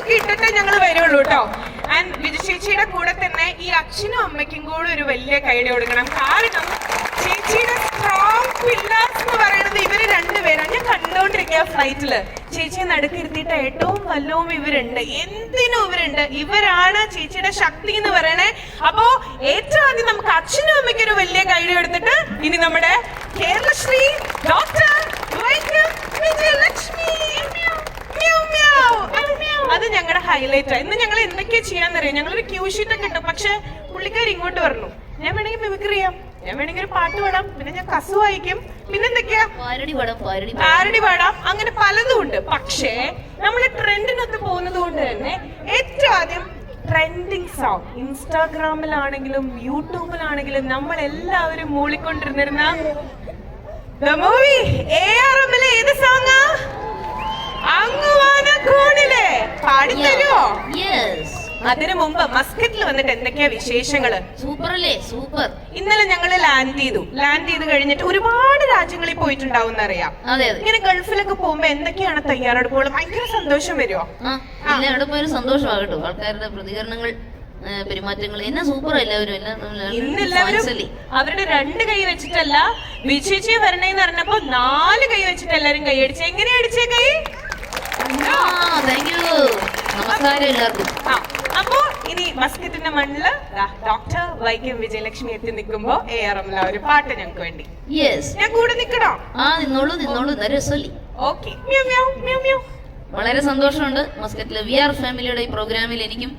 ഒക്കെ ഇട്ടിട്ടേ ഞങ്ങൾ വരുള്ളൂ കേട്ടോ ആൻഡ് വിജു ചേച്ചിയുടെ കൂടെ തന്നെ ഈ അച്ഛനും അമ്മയ്ക്കും കൂടെ ഒരു വലിയ കൈഡി കൊടുക്കണം. കാരണം ചേച്ചിയുടെ സ്ട്രോങ് പില്ലേഴ്സ് എന്ന് പറയുന്നത് ഇവർ രണ്ടുപേരാണ് ഞാൻ കണ്ടുകൊണ്ടിരിക്കുക ഫ്ലൈറ്റിൽ ചേച്ചിയെ നടുക്കിരുത്തിയിട്ട് ഏറ്റവും വല്ലവും ഇവരുണ്ട്. എന്തിനും ഇവരുണ്ട്. ഇവരാണ് ചേച്ചിയുടെ ശക്തി എന്ന് പറയണേ. അപ്പോ ഏറ്റവും ആദ്യം നമുക്ക് അച്ഛനും അമ്മയ്ക്കും ഒരു വലിയ കൈഡി എടുത്തിട്ട് ഇനി നമ്മുടെ കേരളശ്രീ ഡോക്ടർ വൈക്കം വിജയലക്ഷ്മി മ്യാവ് മ്യാവ്. അത് ഞങ്ങളുടെ ഹൈലൈറ്റ് ഇന്ന് ഞങ്ങൾ എന്തൊക്കെയാ ചെയ്യാന്നറിയാം? ഞങ്ങളൊരു ക്യൂ ഷീറ്റ് ഒക്കെ ഉണ്ട് പക്ഷെ പുള്ളിക്കാർ ഇങ്ങോട്ട് വരണം. ഞാൻ വേണമെങ്കിൽ മിമിക് ചെയ്യാം. ഞാൻ വേണമെങ്കിൽ ഒരു പാട്ട് പാടാം. പിന്നെ ഞാൻ കസു വായിക്കും. പിന്നെ എന്തൊക്കെയാ? പാരടി പടം അങ്ങനെ പലതും ഉണ്ട്. പക്ഷേ നമ്മൾ ട്രെൻഡിനൊത്ത് പോകുന്നത് കൊണ്ട് തന്നെ ഏറ്റവും ആദ്യം ട്രെൻഡിങ് സോങ് ഇൻസ്റ്റാഗ്രാമിലാണെങ്കിലും യൂട്യൂബിലാണെങ്കിലും നമ്മൾ എല്ലാവരും മൂളിക്കൊണ്ടിരുന്നിരുന്ന മൂവി movie. ആർ എമ്മിലെ ഏത് സോങ്ങാ അതിനു മുമ്പ് മസ്കറ്റിൽ വന്നിട്ട് എന്തൊക്കെയാ വിശേഷങ്ങൾ? സൂപ്പർ അല്ലേ സൂപ്പർ. ഇന്നലെ ഞങ്ങൾ ലാൻഡ് ചെയ്തു. ലാൻഡ് ചെയ്ത് കഴിഞ്ഞിട്ട് ഒരുപാട് രാജ്യങ്ങളിൽ പോയിട്ടുണ്ടാവും എന്നറിയാം അതെ അതെ. ഇങ്ങനെ ഗൾഫിലൊക്കെ പോകുമ്പോ എന്തൊക്കെയാണ് തയ്യാറെടുപ്പുകൾ ഭയങ്കര സന്തോഷം വരുമോ ആ പോയൊരു സന്തോഷമാകട്ടോ ആൾക്കാരുടെ പ്രതികരണങ്ങൾ പെരുമാറ്റങ്ങൾ. എന്നെ സൂപ്പർ എല്ലാവരും എല്ലാം ഇന്ന് എല്ലാവരും ഫാൻസല്ലേ. അവരുടെ രണ്ട് കൈ വെച്ചിട്ടല്ല വിജയിച്ചേ വരണേന്ന് പറഞ്ഞപ്പോ നാല് കൈ വെച്ചിട്ട് എല്ലാരും കൈ അടിച്ചു എങ്ങനെയാ അടിച്ചേ കൈ? ആ താങ്ക് യു നമസ്കാരം എല്ലാവർക്കും. മസ്കറ്റിന്റെ മണ്ണിൽ ഡോക്ടർ വൈക്കം വിജയലക്ഷ്മി എത്തി നിൽക്കുമ്പോ എ ആർ എമ്മില ഒരു പാട്ട് ഞങ്ങൾക്ക് വേണ്ടി. യെസ് ഞാൻ കൂടെ നിക്കണോ ആ നിന്നോളൂ നിന്നോളൂ രസമല്ലേ? ഓക്കെ. വളരെ സന്തോഷമുണ്ട്. മസ്കറ്റിലെ വി ആർ ഫാമിലിയുടെ ഈ പ്രോഗ്രാമിൽ എനിക്കും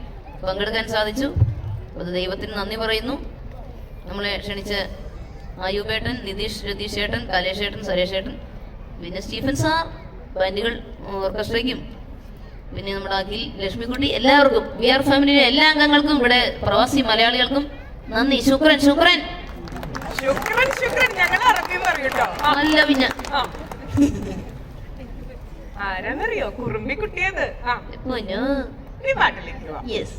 പങ്കെടുക്കാൻ സാധിച്ചു. അത് ദൈവത്തിന് നന്ദി പറയുന്നു. നമ്മളെ ക്ഷണിച്ച ആയുബേട്ടൻ നിതീഷ് രതീഷ് ഏട്ടൻ കലേഷ് ഏട്ടൻ സരേഷ് ഏട്ടൻ പിന്നെ സ്റ്റീഫൻ സാർ ബാൻഡുകൾ ഓർക്കസ്ട്രയ്ക്കും. പിന്നെ നമ്മുടെ അഖിൽ ലക്ഷ്മിക്കുട്ടി എല്ലാവർക്കും വി ആർ ഫാമിലിയിലെ എല്ലാ അംഗങ്ങൾക്കും ഇവിടെ പ്രവാസി മലയാളികൾക്കും നന്ദി. ശുക്രൻ ശുക്രൻ. നല്ല പിന്നെ. ആരാന്നറിയോ? കുറുമ്പിക്കുട്ടിയത്. യെസ്